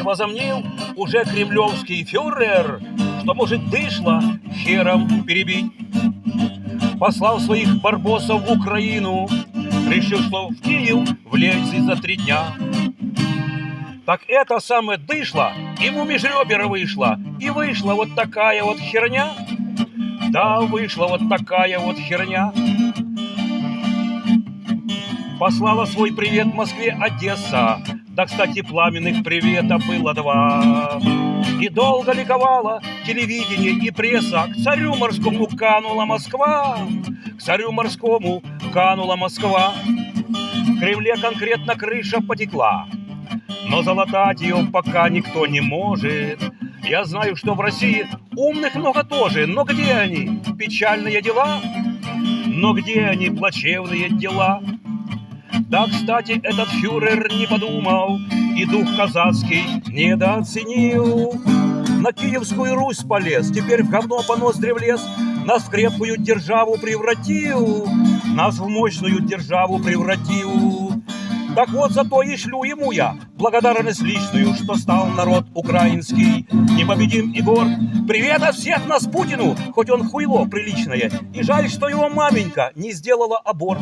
И возомнил уже кремлевский фюрер, Что может дышло хером перебить. Послал своих барбосов в Украину, Решил, что в Киев влезет за три дня. Так это самое дышло, ему меж ребер вышло, И вышла вот такая вот херня. Да, вышла вот такая вот херня. Послала свой привет Москве Одесса. Да, кстати, пламенных привета было два. И долго ликовала телевидение и пресса. К царю морскому канула Москва. К царю морскому канула Москва. В Кремле конкретно крыша потекла. Но залатать ее пока никто не может. Я знаю, что в России умных много тоже, но где они? Печальные дела? Но где они, плачевные дела? Да, кстати, этот фюрер не подумал И дух казацкий недооценил На Киевскую Русь полез Теперь в говно по ноздре влез Нас в крепкую державу превратил Нас в мощную державу превратил так вот, зато и шлю ему я благодарность личную, что стал народ украинский непобедим и горд. Привет от всех нас Путину, хоть он хуйло приличное, и жаль, что его маменька не сделала аборт.